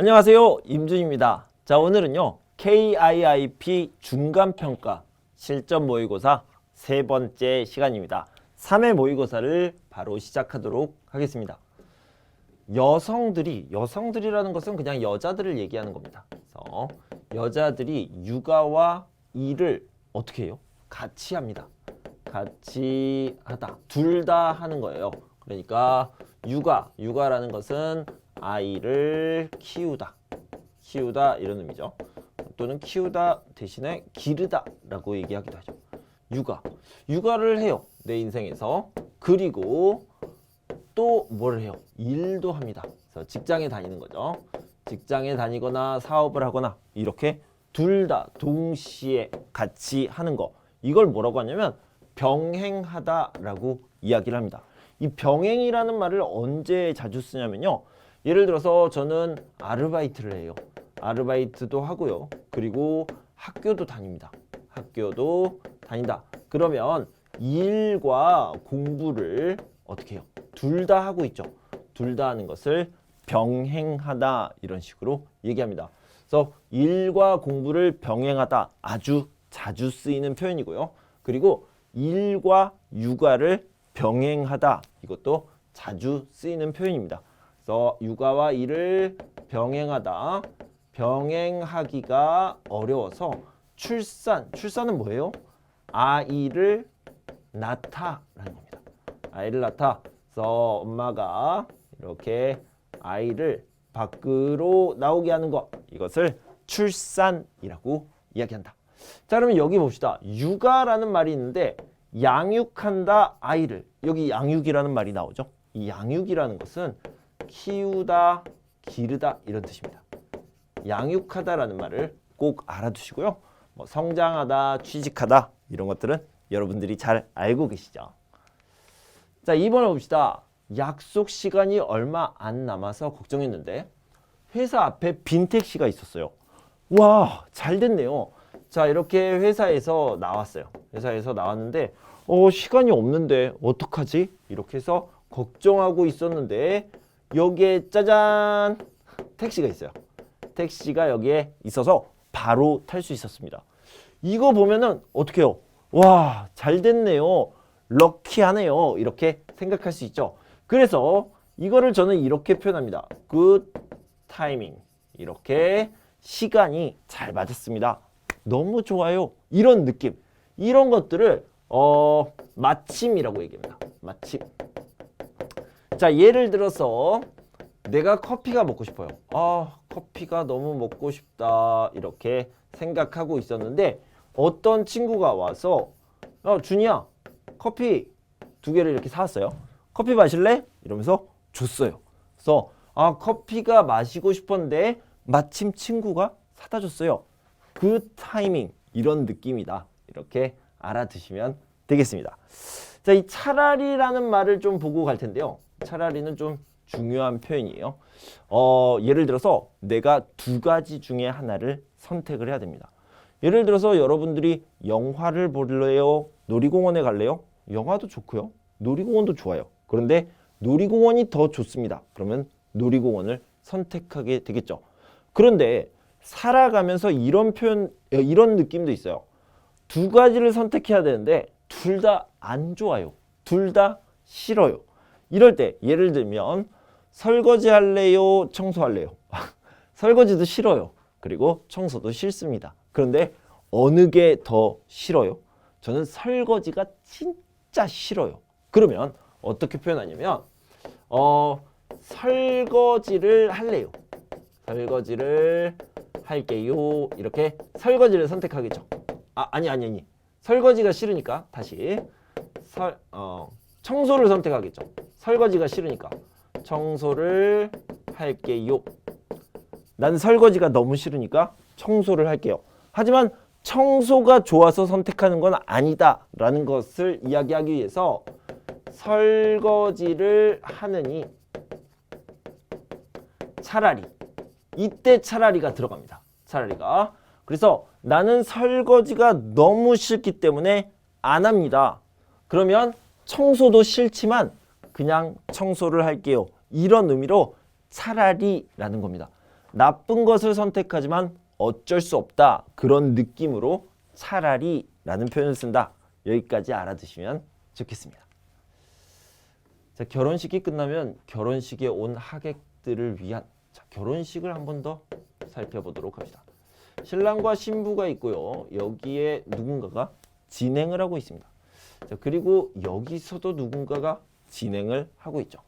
안녕하세요. 임준입니다. 자, 오늘은요. KIIP 중간평가 실전 모의고사 세 번째 시간입니다. 3회 모의고사를 바로 시작하도록 하겠습니다. 여성들이 여성들이라는 것은 그냥 여자들을 얘기하는 겁니다. 그래서 여자들이 육아와 일을 어떻게 해요? 같이 합니다. 같이 하다. 둘 다 하는 거예요. 그러니까 육아, 육아라는 것은 아이를 키우다. 키우다 이런 의미죠. 또는 키우다 대신에 기르다 라고 얘기하기도 하죠. 육아. 육아를 해요. 내 인생에서. 그리고 또 뭘 해요? 일도 합니다. 그래서 직장에 다니는 거죠. 직장에 다니거나 사업을 하거나 이렇게 둘 다 동시에 같이 하는 거. 이걸 뭐라고 하냐면 병행하다라고 이야기를 합니다. 이 병행이라는 말을 언제 자주 쓰냐면요. 예를 들어서 저는 아르바이트를 해요. 아르바이트도 하고요. 그리고 학교도 다닙니다. 학교도 다닌다. 그러면 일과 공부를 어떻게 해요? 둘 다 하고 있죠. 둘 다 하는 것을 병행하다 이런 식으로 얘기합니다. 그래서 일과 공부를 병행하다 아주 자주 쓰이는 표현이고요. 그리고 일과 육아를 병행하다 이것도 자주 쓰이는 표현입니다. 그래서 육아와 일을 병행하다 병행하기가 어려워서 출산 출산은 뭐예요? 아이를 낳다라는 겁니다. 아이를 낳다. 그래서 엄마가 이렇게 아이를 밖으로 나오게 하는 것 이것을 출산이라고 이야기한다. 자 그러면 여기 봅시다. 육아라는 말이 있는데 양육한다 아이를 여기 양육이라는 말이 나오죠. 이 양육이라는 것은 키우다 기르다 이런 뜻입니다. 양육하다라는 말을 꼭 알아두시고요. 뭐 성장하다, 취직하다 이런 것들은 여러분들이 잘 알고 계시죠. 자, 2번을 봅시다. 약속 시간이 얼마 안 남아서 걱정했는데 회사 앞에 빈 택시가 있었어요. 와, 잘 됐네요. 자, 이렇게 회사에서 나왔어요. 회사에서 나왔는데 어, 시간이 없는데 어떡하지? 이렇게 해서 걱정하고 있었는데 여기에 짜잔 택시가 있어요. 택시가 여기에 있어서 바로 탈 수 있었습니다. 이거 보면은 어떻게 해요? 와, 잘 됐네요. 럭키하네요. 이렇게 생각할 수 있죠. 그래서 이거를 저는 이렇게 표현합니다. good timing. 이렇게 시간이 잘 맞았습니다. 너무 좋아요. 이런 느낌. 이런 것들을 어, 마침이라고 얘기합니다. 마침. 자, 예를 들어서 내가 커피가 먹고 싶어요. 아, 커피가 너무 먹고 싶다. 이렇게 생각하고 있었는데 어떤 친구가 와서 어, 준이야. 커피 두 개를 이렇게 사왔어요. 커피 마실래? 이러면서 줬어요. 그래서 아, 커피가 마시고 싶었는데 마침 친구가 사다 줬어요. 그 타이밍 이런 느낌이다. 이렇게 알아두시면 되겠습니다. 자, 이 차라리라는 말을 좀 보고 갈 텐데요. 차라리는 좀 중요한 표현이에요. 어, 예를 들어서 내가 두 가지 중에 하나를 선택을 해야 됩니다. 예를 들어서 여러분들이 영화를 볼래요? 놀이공원에 갈래요? 영화도 좋고요. 놀이공원도 좋아요. 그런데 놀이공원이 더 좋습니다. 그러면 놀이공원을 선택하게 되겠죠. 그런데 살아가면서 이런 표현, 이런 느낌도 있어요. 두 가지를 선택해야 되는데 둘 다 안 좋아요. 둘 다 싫어요. 이럴 때 예를 들면 설거지 할래요? 청소할래요? 설거지도 싫어요. 그리고 청소도 싫습니다. 그런데 어느 게 더 싫어요? 저는 설거지가 진짜 싫어요. 그러면 어떻게 표현하냐면 어 설거지를 할래요. 설거지를 할게요. 이렇게 설거지를 선택하겠죠. 아 아니 아니 아니. 설거지가 싫으니까 다시 설, 어, 청소를 선택하겠죠. 설거지가 싫으니까 청소를 할게요. 난 설거지가 너무 싫으니까 청소를 할게요. 하지만 청소가 좋아서 선택하는 건 아니다라는 것을 이야기하기 위해서 설거지를 하느니 차라리 이때 차라리가 들어갑니다. 차라리가 그래서 나는 설거지가 너무 싫기 때문에 안 합니다. 그러면 청소도 싫지만 그냥 청소를 할게요. 이런 의미로 차라리 라는 겁니다. 나쁜 것을 선택하지만 어쩔 수 없다. 그런 느낌으로 차라리 라는 표현을 쓴다. 여기까지 알아두시면 좋겠습니다. 자, 결혼식이 끝나면 결혼식에 온 하객들을 위한 자, 결혼식을 한 번 더 살펴보도록 합시다. 신랑과 신부가 있고요. 여기에 누군가가 진행을 하고 있습니다. 자, 그리고 여기서도 누군가가 진행을 하고 있죠.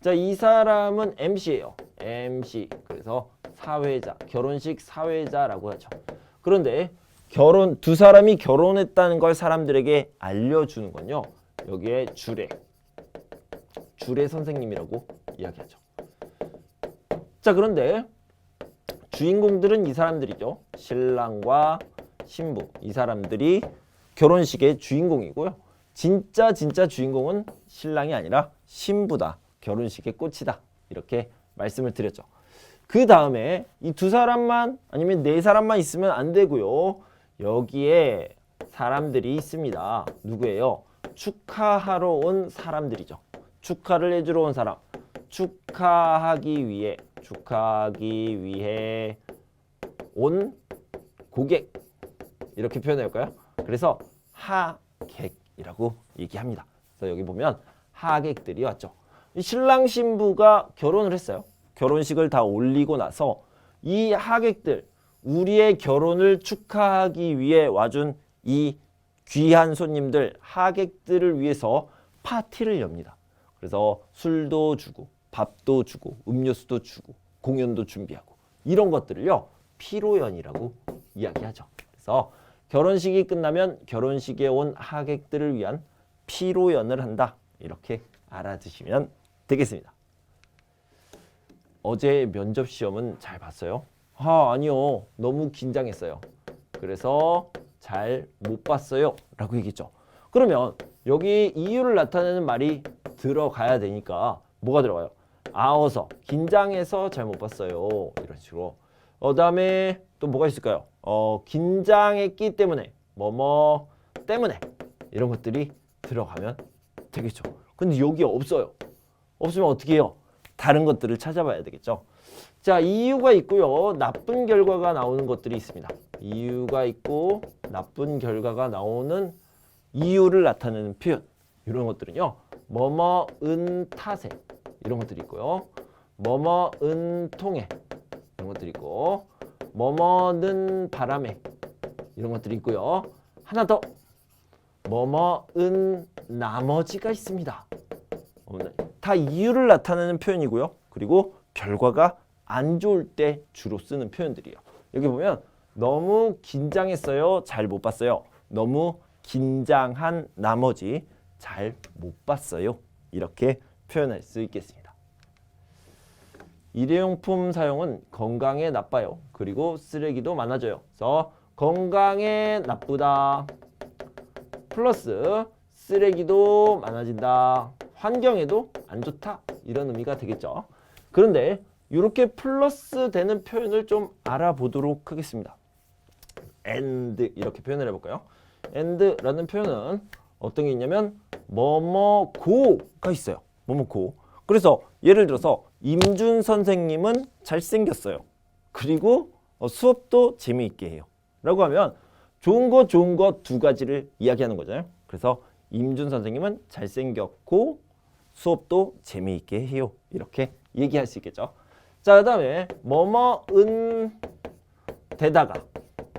자, 이 사람은 MC예요. MC. 그래서 사회자, 결혼식 사회자라고 하죠. 그런데 결혼 두 사람이 결혼했다는 걸 사람들에게 알려주는 건요. 여기에 주례, 주례 선생님이라고 이야기하죠. 자, 그런데 주인공들은 이 사람들이죠. 신랑과 신부 이 사람들이 결혼식의 주인공이고요. 진짜 진짜 주인공은 신랑이 아니라 신부다. 결혼식의 꽃이다. 이렇게 말씀을 드렸죠. 그 다음에 이 두 사람만 아니면 네 사람만 있으면 안 되고요. 여기에 사람들이 있습니다. 누구예요? 축하하러 온 사람들이죠. 축하를 해주러 온 사람. 축하하기 위해 축하하기 위해 온 고객 이렇게 표현할까요? 그래서 하객 이라고 얘기합니다. 그래서 여기 보면 하객들이 왔죠. 이 신랑 신부가 결혼을 했어요. 결혼식을 다 올리고 나서 이 하객들 우리의 결혼을 축하하기 위해 와준 이 귀한 손님들 하객들을 위해서 파티를 엽니다. 그래서 술도 주고 밥도 주고 음료수도 주고 공연도 준비하고 이런 것들을요 피로연이라고 이야기하죠. 그래서 결혼식이 끝나면 결혼식에 온 하객들을 위한 피로연을 한다 이렇게 알아두시면 되겠습니다. 어제 면접 시험은 잘 봤어요? 아 아니요 너무 긴장했어요. 그래서 잘 못 봤어요 라고 얘기했죠. 그러면 여기 이유를 나타내는 말이 들어가야 되니까 뭐가 들어가요? 아어서 긴장해서 잘 못 봤어요 이런 식으로 어 다음에 또 뭐가 있을까요? 어 긴장했기 때문에 뭐뭐 때문에 이런 것들이 들어가면 되겠죠. 근데 여기 없어요. 없으면 어떻게 해요? 다른 것들을 찾아봐야 되겠죠. 자 이유가 있고요. 나쁜 결과가 나오는 것들이 있습니다. 이유가 있고 나쁜 결과가 나오는 이유를 나타내는 표현 이런 것들은요. 뭐뭐은 탓에 이런 것들이 있고요. 뭐뭐은 통에 이런 것들이 있고 뭐뭐는 바람에 이런 것들이 있고요. 하나 더 뭐뭐은 나머지가 있습니다. 다 이유를 나타내는 표현이고요. 그리고 결과가 안 좋을 때 주로 쓰는 표현들이에요. 여기 보면 너무 긴장했어요. 잘 못 봤어요. 너무 긴장한 나머지 잘 못 봤어요. 이렇게 표현할 수 있겠습니다. 일회용품 사용은 건강에 나빠요. 그리고 쓰레기도 많아져요. 그래서 건강에 나쁘다. 플러스 쓰레기도 많아진다. 환경에도 안 좋다. 이런 의미가 되겠죠. 그런데 이렇게 플러스 되는 표현을 좀 알아보도록 하겠습니다. and 이렇게 표현을 해볼까요? and라는 표현은 어떤 게 있냐면 뭐뭐고가 있어요. 뭐뭐고. 그래서 예를 들어서 임준 선생님은 잘생겼어요. 그리고 어, 수업도 재미있게 해요. 라고 하면 좋은 거 좋은 거 두 가지를 이야기하는 거잖아요. 그래서 임준 선생님은 잘생겼고 수업도 재미있게 해요. 이렇게 얘기할 수 있겠죠. 자, 그 다음에 뭐뭐은 데다가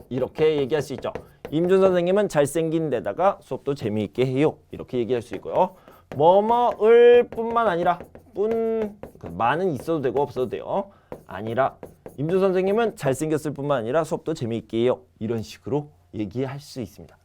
이렇게 얘기할 수 있죠. 임준 선생님은 잘생긴 데다가 수업도 재미있게 해요. 이렇게 얘기할 수 있고요. 뭐뭐을 뿐만 아니라 뿐 많은 있어도 되고 없어도 돼요. 아니라 임준 선생님은 잘생겼을 뿐만 아니라 수업도 재미있게 해요. 이런 식으로 얘기할 수 있습니다.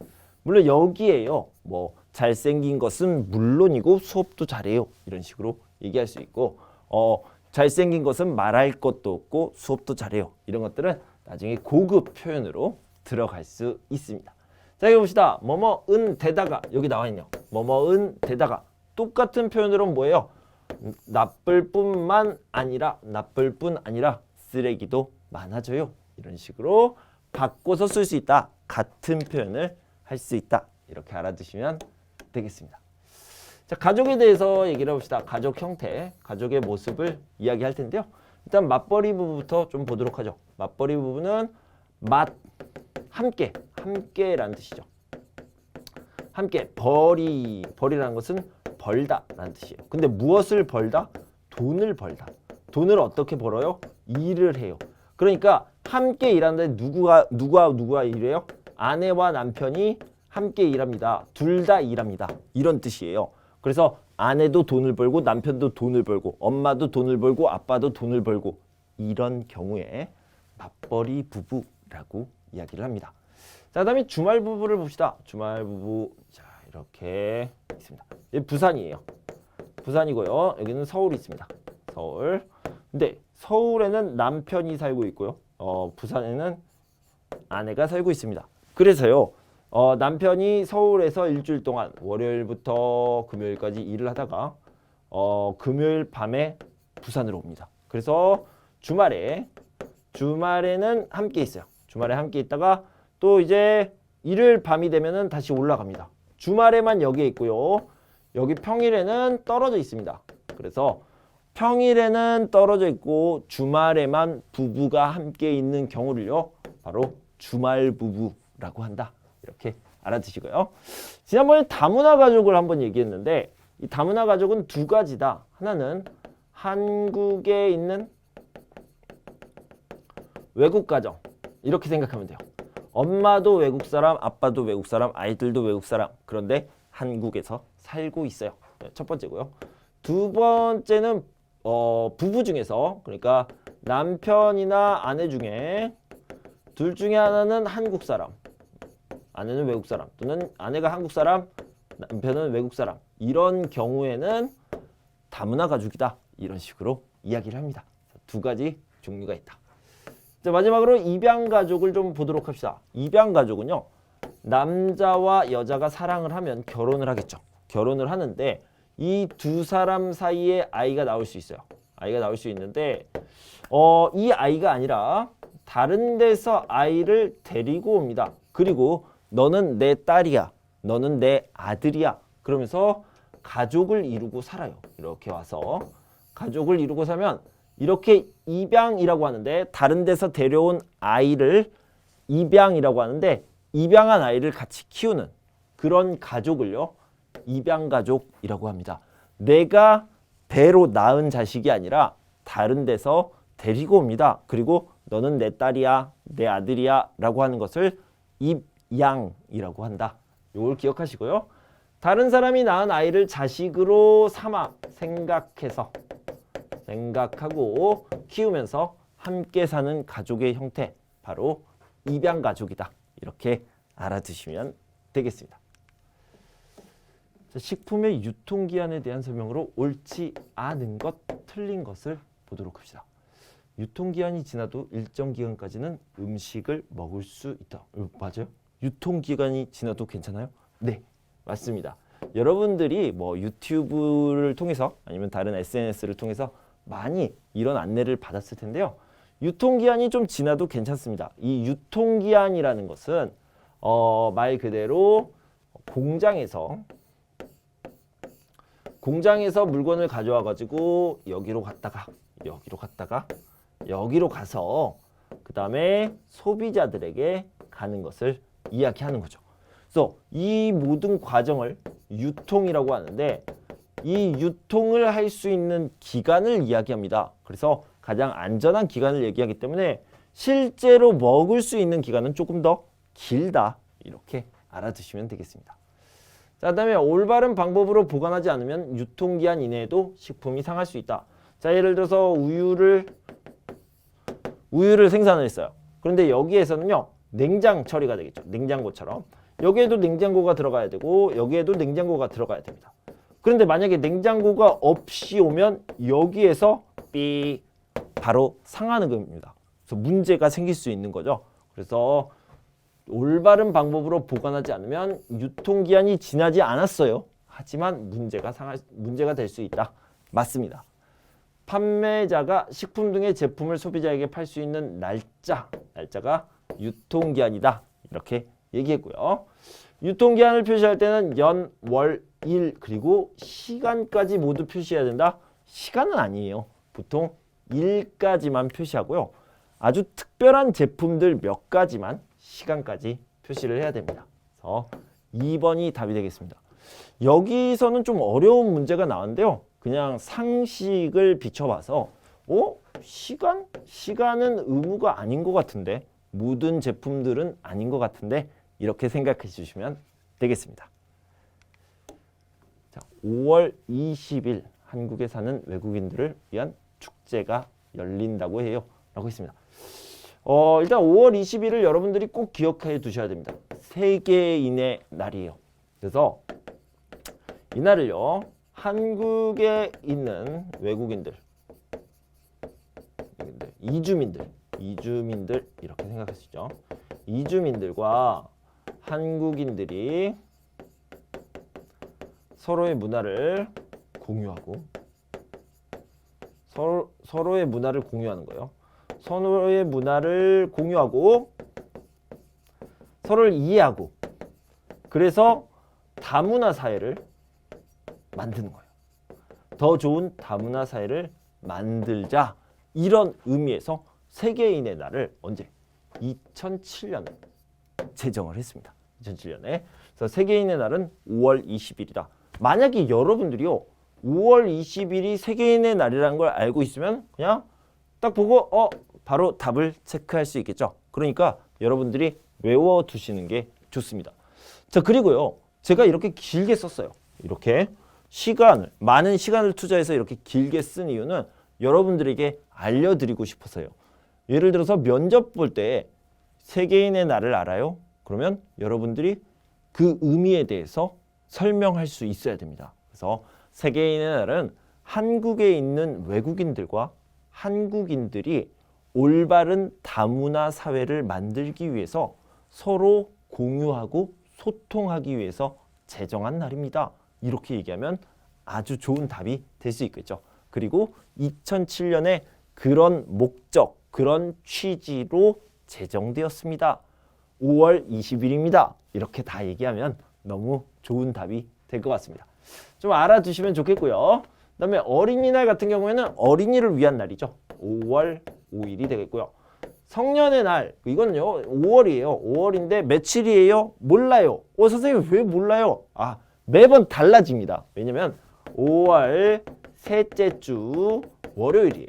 물론 여기에요. 뭐 잘생긴 것은 물론이고 수업도 잘해요. 이런 식으로 얘기할 수 있고 어 잘생긴 것은 말할 것도 없고 수업도 잘해요. 이런 것들은 나중에 고급 표현으로 들어갈 수 있습니다. 자, 여기 봅시다. 뭐뭐은 데다가 여기 나와 있네요. 뭐뭐은 데다가 똑같은 표현으로는 뭐예요? 나쁠 뿐만 아니라 나쁠 뿐 아니라 쓰레기도 많아져요. 이런 식으로 바꿔서 쓸 수 있다. 같은 표현을 할 수 있다. 이렇게 알아두시면 되겠습니다. 자, 가족에 대해서 얘기를 해봅시다. 가족 형태, 가족의 모습을 이야기할 텐데요. 일단 맞벌이 부부부터 좀 보도록 하죠. 맞벌이 부부는 맛 함께 함께라는 뜻이죠. 함께 벌이 벌이라는 것은 벌다 라는 뜻이에요. 근데 무엇을 벌다? 돈을 벌다. 돈을 어떻게 벌어요? 일을 해요. 그러니까 함께 일하는데 누구가 누구와 누구가 일해요? 아내와 남편이 함께 일합니다. 둘 다 일합니다. 이런 뜻이에요. 그래서 아내도 돈을 벌고 남편도 돈을 벌고 엄마도 돈을 벌고 아빠도 돈을 벌고 이런 경우에 맞벌이 부부라고 이야기를 합니다. 자, 그다음에 주말 부부를 봅시다. 주말 부부 자 이렇게 있습니다. 이 부산이에요. 부산이고요. 여기는 서울이 있습니다. 서울. 근데 서울에는 남편이 살고 있고요. 어, 부산에는 아내가 살고 있습니다. 그래서요. 어, 남편이 서울에서 일주일 동안 월요일부터 금요일까지 일을 하다가 어, 금요일 밤에 부산으로 옵니다. 그래서 주말에 주말에는 함께 있어요. 주말에 함께 있다가 또 이제 일요일 밤이 되면은 다시 올라갑니다. 주말에만 여기에 있고요. 여기 평일에는 떨어져 있습니다. 그래서 평일에는 떨어져 있고 주말에만 부부가 함께 있는 경우를요. 바로 주말 부부라고 한다. 이렇게 알아두시고요. 지난번에 다문화 가족을 한번 얘기했는데 이 다문화 가족은 두 가지다. 하나는 한국에 있는 외국 가정 이렇게 생각하면 돼요. 엄마도 외국 사람, 아빠도 외국 사람, 아이들도 외국 사람. 그런데 한국에서 살고 있어요. 네, 첫 번째고요. 두 번째는 어, 부부 중에서 그러니까 남편이나 아내 중에 둘 중에 하나는 한국 사람, 아내는 외국 사람 또는 아내가 한국 사람, 남편은 외국 사람 이런 경우에는 다문화 가족이다 이런 식으로 이야기를 합니다. 두 가지 종류가 있다. 자, 마지막으로 입양 가족을 좀 보도록 합시다. 입양 가족은요. 남자와 여자가 사랑을 하면 결혼을 하겠죠. 결혼을 하는데 이 두 사람 사이에 아이가 나올 수 있어요. 아이가 나올 수 있는데 어, 이 아이가 아니라 다른 데서 아이를 데리고 옵니다. 그리고 너는 내 딸이야. 너는 내 아들이야. 그러면서 가족을 이루고 살아요. 이렇게 와서 가족을 이루고 살면 이렇게 입양이라고 하는데 다른 데서 데려온 아이를 입양이라고 하는데 입양한 아이를 같이 키우는 그런 가족을요 입양 가족이라고 합니다. 내가 배로 낳은 자식이 아니라 다른 데서 데리고 옵니다. 그리고 너는 내 딸이야, 내 아들이야 라고 하는 것을 입양이라고 한다. 이걸 기억하시고요. 다른 사람이 낳은 아이를 자식으로 삼아 생각해서 생각하고 키우면서 함께 사는 가족의 형태 바로 입양 가족이다. 이렇게 알아두시면 되겠습니다. 자, 식품의 유통기한에 대한 설명으로 옳지 않은 것, 틀린 것을 보도록 합시다. 유통기한이 지나도 일정 기간까지는 음식을 먹을 수 있다. 어, 맞아요? 유통기간이 지나도 괜찮아요? 네, 맞습니다. 여러분들이 뭐 유튜브를 통해서 아니면 다른 SNS를 통해서 많이 이런 안내를 받았을 텐데요. 유통기한이 좀 지나도 괜찮습니다. 이 유통기한이라는 것은 어, 말 그대로 공장에서 공장에서 물건을 가져와 가지고 여기로 갔다가 여기로 갔다가 여기로 가서 그 다음에 소비자들에게 가는 것을 이야기하는 거죠. 그래서 이 모든 과정을 유통이라고 하는데 이 유통을 할 수 있는 기간을 이야기합니다. 그래서 가장 안전한 기간을 얘기하기 때문에 실제로 먹을 수 있는 기간은 조금 더 길다. 이렇게 알아두시면 되겠습니다. 자, 그다음에 올바른 방법으로 보관하지 않으면 유통기한 이내에도 식품이 상할 수 있다. 자, 예를 들어서 우유를 우유를 생산을 했어요. 그런데 여기에서는요. 냉장 처리가 되겠죠. 냉장고처럼. 여기에도 냉장고가 들어가야 되고 여기에도 냉장고가 들어가야 됩니다. 그런데 만약에 냉장고가 없이 오면 여기에서 삐 바로 상하는 겁니다. 그래서 문제가 생길 수 있는 거죠. 그래서 올바른 방법으로 보관하지 않으면 유통기한이 지나지 않았어요. 하지만 문제가 상할 문제가 될 수 있다. 맞습니다. 판매자가 식품 등의 제품을 소비자에게 팔 수 있는 날짜, 날짜가 유통기한이다. 이렇게 얘기했고요. 유통기한을 표시할 때는 연, 월, 일 그리고 시간까지 모두 표시해야 된다. 시간은 아니에요. 보통 일까지만 표시하고요. 아주 특별한 제품들 몇 가지만 시간까지 표시를 해야 됩니다. 그래서 2번이 답이 되겠습니다. 여기서는 좀 어려운 문제가 나왔는데요. 그냥 상식을 비춰봐서 어? 시간? 시간은 의무가 아닌 것 같은데 모든 제품들은 아닌 것 같은데 이렇게 생각해 주시면 되겠습니다. 자, 5월 20일 한국에 사는 외국인들을 위한 축제가 열린다고 해요. 라고 했습니다. 어, 일단 5월 20일을 여러분들이 꼭 기억해 두셔야 됩니다. 세계인의 날이에요. 그래서 이날을요. 한국에 있는 외국인들, 이주민들, 이주민들 이렇게 생각하시죠. 이주민들과 한국인들이 서로의 문화를 공유하고 서로, 서로의 문화를 공유하는 거예요. 서로의 문화를 공유하고 서로를 이해하고 그래서 다문화 사회를 만드는 거예요. 더 좋은 다문화 사회를 만들자 이런 의미에서 세계인의 날을 언제 2007년에 제정을 했습니다. 2007년에 그래서 세계인의 날은 5월 20일이다. 만약에 여러분들이요 5월 20일이 세계인의 날이라는 걸 알고 있으면 그냥 딱 보고 어 바로 답을 체크할 수 있겠죠. 그러니까 여러분들이 외워 두시는 게 좋습니다. 자 그리고요 제가 이렇게 길게 썼어요. 이렇게 시간을 많은 시간을 투자해서 이렇게 길게 쓴 이유는 여러분들에게 알려드리고 싶어서요. 예를 들어서 면접 볼 때 세계인의 날을 알아요? 그러면 여러분들이 그 의미에 대해서 설명할 수 있어야 됩니다. 그래서 세계인의 날은 한국에 있는 외국인들과 한국인들이 올바른 다문화 사회를 만들기 위해서 서로 공유하고 소통하기 위해서 제정한 날입니다. 이렇게 얘기하면 아주 좋은 답이 될 수 있겠죠. 그리고 2007년에 그런 목적, 그런 취지로 제정되었습니다. 5월 20일입니다. 이렇게 다 얘기하면 너무 좋은 답이 될 것 같습니다. 좀 알아두시면 좋겠고요. 그 다음에 어린이날 같은 경우에는 어린이를 위한 날이죠. 5월 5일이 되겠고요. 성년의 날 이거는요 5월이에요. 5월인데 며칠이에요? 몰라요. 어 선생님 왜 몰라요? 아 매번 달라집니다. 왜냐면 5월 셋째 주 월요일이에요.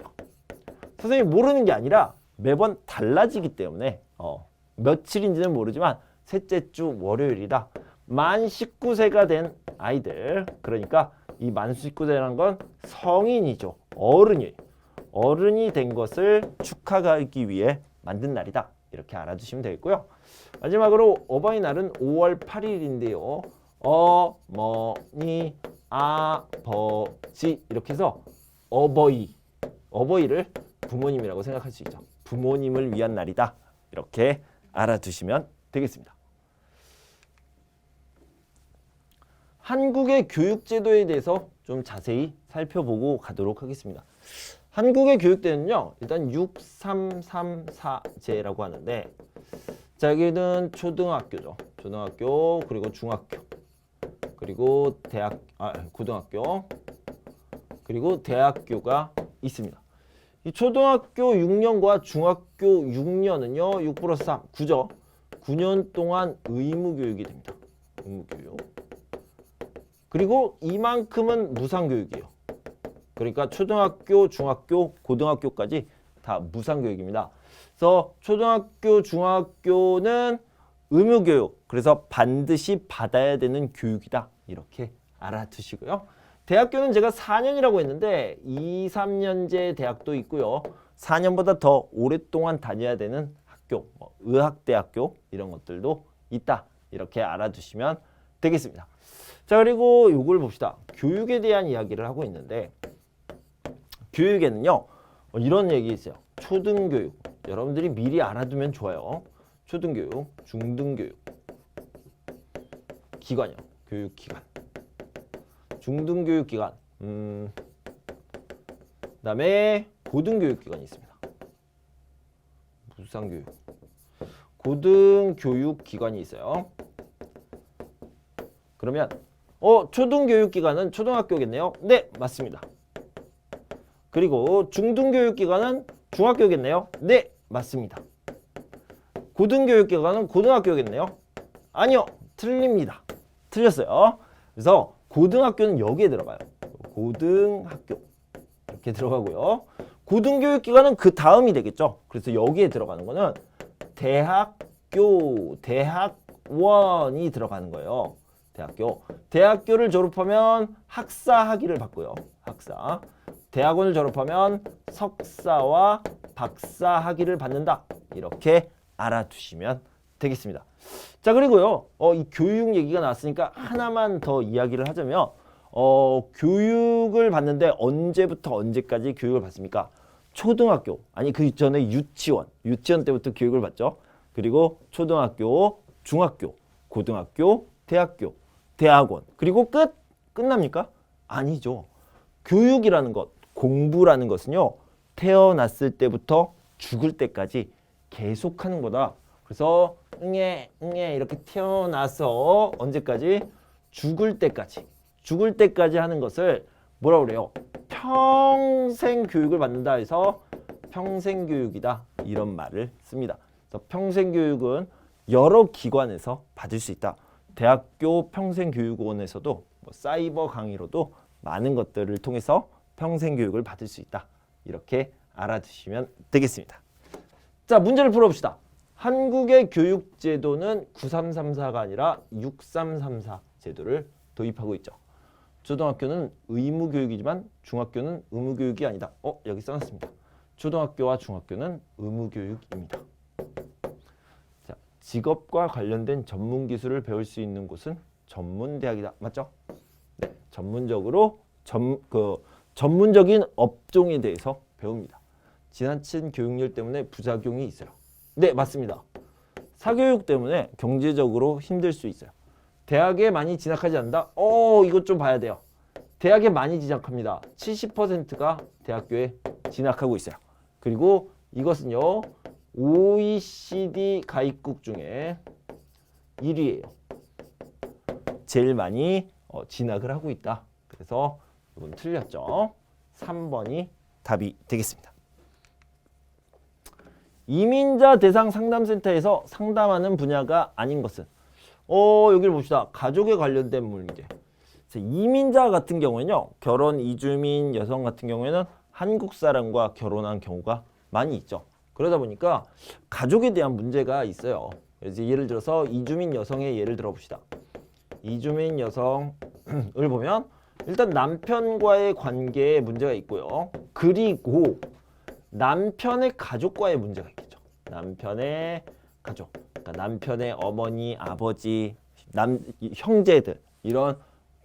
선생님 모르는 게 아니라 매번 달라지기 때문에 어, 며칠인지는 모르지만 셋째 주 월요일이다. 만 19세가 된 아이들 그러니까 이 만 19세라는 건 성인이죠. 어른이에요. 어른이 된 것을 축하하기 위해 만든 날이다. 이렇게 알아두시면 되겠고요. 마지막으로 어버이날은 5월 8일인데요. 어머니 아버지 이렇게 해서 어버이 어버이를 부모님이라고 생각할 수 있죠. 부모님을 위한 날이다. 이렇게 알아두시면 되겠습니다. 한국의 교육 제도에 대해서 좀 자세히 살펴보고 가도록 하겠습니다. 한국의 교육제는요. 일단 6334제라고 하는데 자, 여기는 초등학교죠. 초등학교 그리고 중학교 그리고 대학 아 고등학교 그리고 대학교가 있습니다. 이 초등학교 6년과 중학교 6년은요. 6 플러스 3 9죠. 9년 동안 의무 교육이 됩니다. 의무 교육. 그리고 이만큼은 무상 교육이에요. 그러니까 초등학교, 중학교, 고등학교까지 다 무상 교육입니다. 그래서 초등학교, 중학교는 의무 교육. 그래서 반드시 받아야 되는 교육이다. 이렇게 알아두시고요. 대학교는 제가 4년이라고 했는데 2, 3년제 대학도 있고요. 4년보다 더 오랫동안 다녀야 되는 학교, 뭐 의학대학교 이런 것들도 있다. 이렇게 알아두시면 되겠습니다. 자 그리고 요걸 봅시다. 교육에 대한 이야기를 하고 있는데 교육에는요 어, 이런 얘기 있어요. 초등교육 여러분들이 미리 알아두면 좋아요. 초등교육, 중등교육 기관이요. 교육기관 중등교육기관 음, 그다음에 고등교육기관이 있습니다. 무상교육 고등교육기관이 있어요. 그러면 어 초등교육기관은 초등학교겠네요. 네 맞습니다. 그리고 중등교육기관은 중학교겠네요. 네, 맞습니다. 고등교육기관은 고등학교겠네요. 아니요, 틀립니다. 틀렸어요. 그래서 고등학교는 여기에 들어가요. 고등학교 이렇게 들어가고요. 고등교육기관은 그 다음이 되겠죠. 그래서 여기에 들어가는 거는 대학교, 대학원이 들어가는 거예요. 대학교. 대학교를 졸업하면 학사 학위를 받고요. 학사. 대학원을 졸업하면 석사와 박사 학위를 받는다. 이렇게 알아두시면 되겠습니다. 자 그리고요, 어, 이 교육 얘기가 나왔으니까 하나만 더 이야기를 하자면, 어, 교육을 받는데 언제부터 언제까지 교육을 받습니까? 초등학교, 아니 그 전에 유치원, 유치원 때부터 교육을 받죠. 그리고 초등학교, 중학교, 고등학교, 대학교, 대학원, 그리고 끝 끝납니까? 아니죠. 교육이라는 것, 공부라는 것은요, 태어났을 때부터 죽을 때까지 계속하는 거다. 그래서 응애 응애 이렇게 태어나서 언제까지 죽을 때까지 죽을 때까지 하는 것을 뭐라 그래요? 평생 교육을 받는다 해서 평생 교육이다 이런 말을 씁니다. 그래서 평생 교육은 여러 기관에서 받을 수 있다. 대학교 평생교육원에서도 뭐 사이버 강의로도 많은 것들을 통해서 평생 교육을 받을 수 있다. 이렇게 알아두시면 되겠습니다. 자, 문제를 풀어봅시다. 한국의 교육 제도는 9334가 아니라 6334 제도를 도입하고 있죠. 초등학교는 의무 교육이지만 중학교는 의무 교육이 아니다. 어, 여기 써놨습니다. 초등학교와 중학교는 의무 교육입니다. 자, 직업과 관련된 전문 기술을 배울 수 있는 곳은 전문 대학이다. 맞죠? 네, 전문적으로 전, 그 전문적인 업종에 대해서 배웁니다. 지나친 교육열 때문에 부작용이 있어요. 네, 맞습니다. 사교육 때문에 경제적으로 힘들 수 있어요. 대학에 많이 진학하지 않는다? 어, 이것 좀 봐야 돼요. 대학에 많이 진학합니다. 70%가 대학교에 진학하고 있어요. 그리고 이것은요, OECD 가입국 중에 1위예요. 제일 많이 어, 진학을 하고 있다. 그래서 이건 틀렸죠. 3번이 답이 되겠습니다. 이민자 대상 상담센터에서 상담하는 분야가 아닌 것은 어 여기를 봅시다. 가족에 관련된 문제. 자, 이민자 같은 경우에는요. 결혼 이주민 여성 같은 경우에는 한국 사람과 결혼한 경우가 많이 있죠. 그러다 보니까 가족에 대한 문제가 있어요. 그래서 예를 들어서 이주민 여성의 예를 들어 봅시다. 이주민 여성을 보면 일단 남편과의 관계에 문제가 있고요. 그리고 남편의 가족과의 문제가 있겠죠. 남편의 가족, 그러니까 남편의 어머니, 아버지, 남 이- 형제들 이런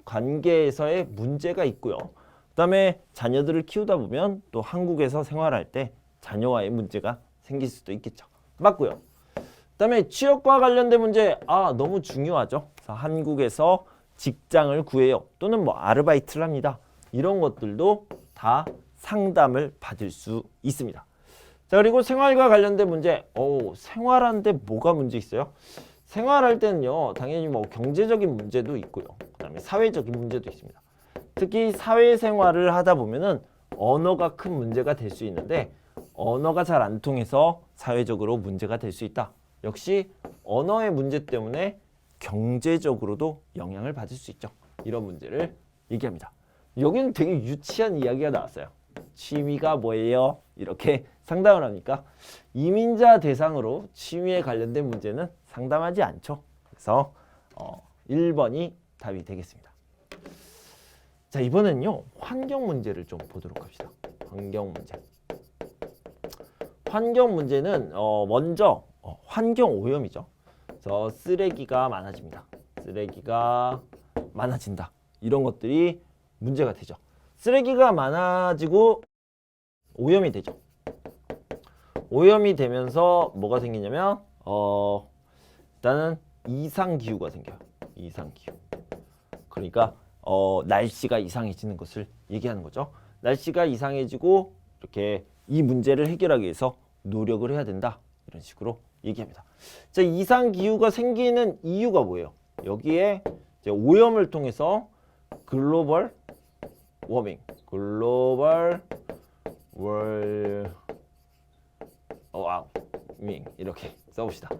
관계에서의 문제가 있고요. 그다음에 자녀들을 키우다 보면 또 한국에서 생활할 때 자녀와의 문제가 생길 수도 있겠죠. 맞고요. 그다음에 취업과 관련된 문제 아 너무 중요하죠. 한국에서 직장을 구해요. 또는 뭐 아르바이트를 합니다. 이런 것들도 다 상담을 받을 수 있습니다. 자 그리고 생활과 관련된 문제. 오 생활하는데 뭐가 문제 있어요? 생활할 때는요 당연히 뭐 경제적인 문제도 있고요. 그다음에 사회적인 문제도 있습니다. 특히 사회생활을 하다 보면은 언어가 큰 문제가 될 수 있는데 언어가 잘 안 통해서 사회적으로 문제가 될 수 있다. 역시 언어의 문제 때문에 경제적으로도 영향을 받을 수 있죠. 이런 문제를 얘기합니다. 여기는 되게 유치한 이야기가 나왔어요. 취미가 뭐예요? 이렇게 상담을 하니까 이민자 대상으로 취미에 관련된 문제는 상담하지 않죠. 그래서 어, 1번이 답이 되겠습니다. 자 이번엔요 환경 문제를 좀 보도록 합시다. 환경 문제. 환경 문제는 어, 먼저 어, 환경 오염이죠. 그래서 쓰레기가 많아집니다. 쓰레기가 많아진다. 이런 것들이 문제가 되죠. 쓰레기가 많아지고 오염이 되죠. 오염이 되면서 뭐가 생기냐면 어 일단은 이상 기후가 생겨요. 이상 기후. 그러니까 어 날씨가 이상해지는 것을 얘기하는 거죠. 날씨가 이상해지고 이렇게 이 문제를 해결하기 위해서 노력을 해야 된다. 이런 식으로 얘기합니다. 자, 이상 기후가 생기는 이유가 뭐예요? 여기에 이제 오염을 통해서 글로벌 워밍, 글로벌 워밍 이렇게 써봅시다.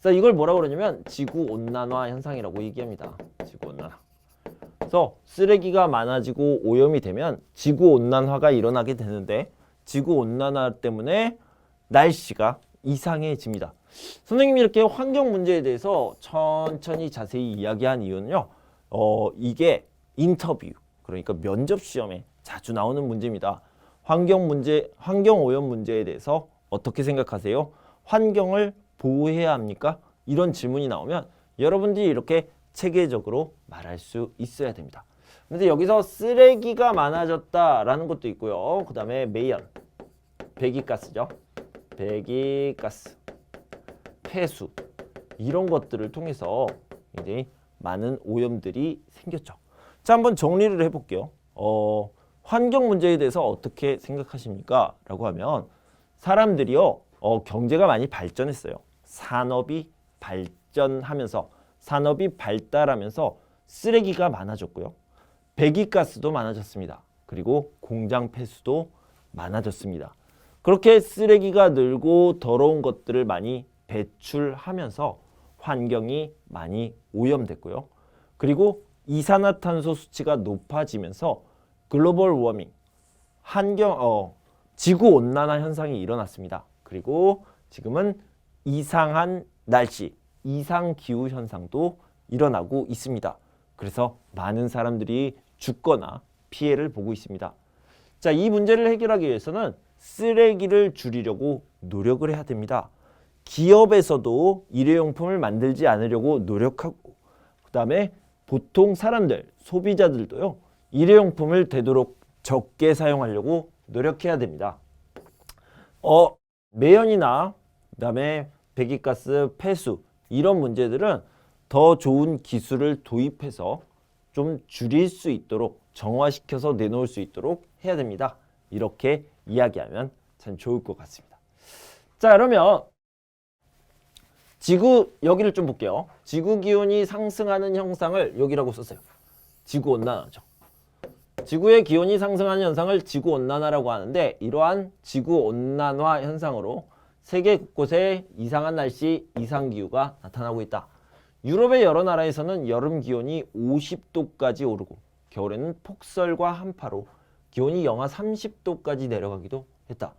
자 이걸 뭐라고 그러냐면 지구 온난화 현상이라고 얘기합니다. 지구 온난화. 그래서 쓰레기가 많아지고 오염이 되면 지구 온난화가 일어나게 되는데 지구 온난화 때문에 날씨가 이상해집니다. 선생님이 이렇게 환경 문제에 대해서 천천히 자세히 이야기한 이유는요. 어, 이게 인터뷰 그러니까 면접 시험에 자주 나오는 문제입니다. 환경 문제, 환경 오염 문제에 대해서 어떻게 생각하세요? 환경을 보호해야 합니까? 이런 질문이 나오면 여러분들이 이렇게 체계적으로 말할 수 있어야 됩니다. 근데 여기서 쓰레기가 많아졌다라는 것도 있고요. 그 다음에 매연, 배기가스죠. 배기가스, 폐수 이런 것들을 통해서 굉장히 많은 오염들이 생겼죠. 자, 한번 정리를 해볼게요. 어, 환경 문제에 대해서 어떻게 생각하십니까? 라고 하면 사람들이요, 어, 경제가 많이 발전했어요. 산업이 발전하면서 산업이 발달하면서 쓰레기가 많아졌고요. 배기가스도 많아졌습니다. 그리고 공장 폐수도 많아졌습니다. 그렇게 쓰레기가 늘고 더러운 것들을 많이 배출하면서 환경이 많이 오염됐고요. 그리고 이산화탄소 수치가 높아지면서 글로벌 워밍, 환경 어 지구 온난화 현상이 일어났습니다. 그리고 지금은 이상한 날씨, 이상 기후 현상도 일어나고 있습니다. 그래서 많은 사람들이 죽거나 피해를 보고 있습니다. 자, 이 문제를 해결하기 위해서는 쓰레기를 줄이려고 노력을 해야 됩니다. 기업에서도 일회용품을 만들지 않으려고 노력하고 그다음에 보통 사람들, 소비자들도요. 일회용품을 되도록 적게 사용하려고 노력해야 됩니다. 어, 매연이나 그다음에 배기가스 폐수 이런 문제들은 더 좋은 기술을 도입해서 좀 줄일 수 있도록 정화시켜서 내놓을 수 있도록 해야 됩니다. 이렇게 이야기하면 참 좋을 것 같습니다. 자, 그러면 지구 여기를 좀 볼게요. 지구 기온이 상승하는 현상을 여기라고 썼어요. 지구 온난화죠. 지구의 기온이 상승하는 현상을 지구 온난화라고 하는데 이러한 지구 온난화 현상으로 세계 곳곳에 이상한 날씨, 이상 기후가 나타나고 있다. 유럽의 여러 나라에서는 여름 기온이 50도까지 오르고 겨울에는 폭설과 한파로 기온이 영하 30도까지 내려가기도 했다.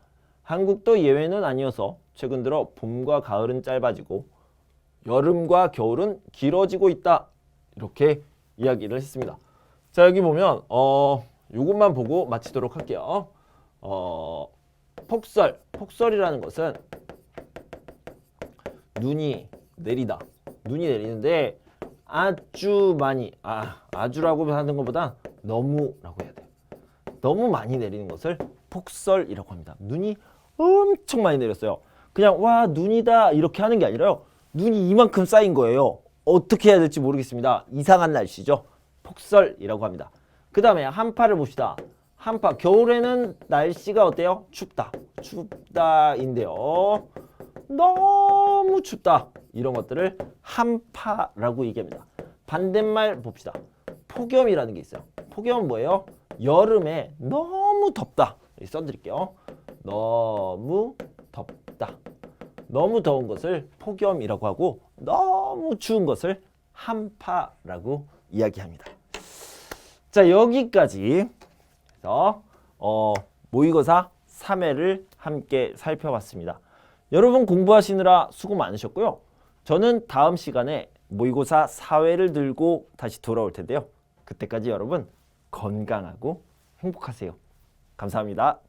한국도 예외는 아니어서 최근 들어 봄과 가을은 짧아지고 여름과 겨울은 길어지고 있다. 이렇게 이야기를 했습니다. 자, 여기 보면 어 요것만 보고 마치도록 할게요. 어 폭설. 폭설이라는 것은 눈이 내리다. 눈이 내리는데 아주 많이 아 아주라고 하는 것보다 너무라고 해야 돼요. 너무 많이 내리는 것을 폭설이라고 합니다. 눈이 엄청 많이 내렸어요. 그냥 와 눈이다 이렇게 하는 게 아니라요. 눈이 이만큼 쌓인 거예요. 어떻게 해야 될지 모르겠습니다. 이상한 날씨죠. 폭설이라고 합니다. 그 다음에 한파를 봅시다. 한파 겨울에는 날씨가 어때요? 춥다. 춥다인데요. 너무 춥다. 이런 것들을 한파라고 얘기합니다. 반대말 봅시다. 폭염이라는 게 있어요. 폭염은 뭐예요? 여름에 너무 덥다. 써드릴게요. 너무 덥다. 너무 더운 것을 폭염이라고 하고 너무 추운 것을 한파라고 이야기합니다. 자 여기까지 해서 어, 모의고사 3회를 함께 살펴봤습니다. 여러분 공부하시느라 수고 많으셨고요. 저는 다음 시간에 모의고사 4회를 들고 다시 돌아올 텐데요. 그때까지 여러분 건강하고 행복하세요. 감사합니다.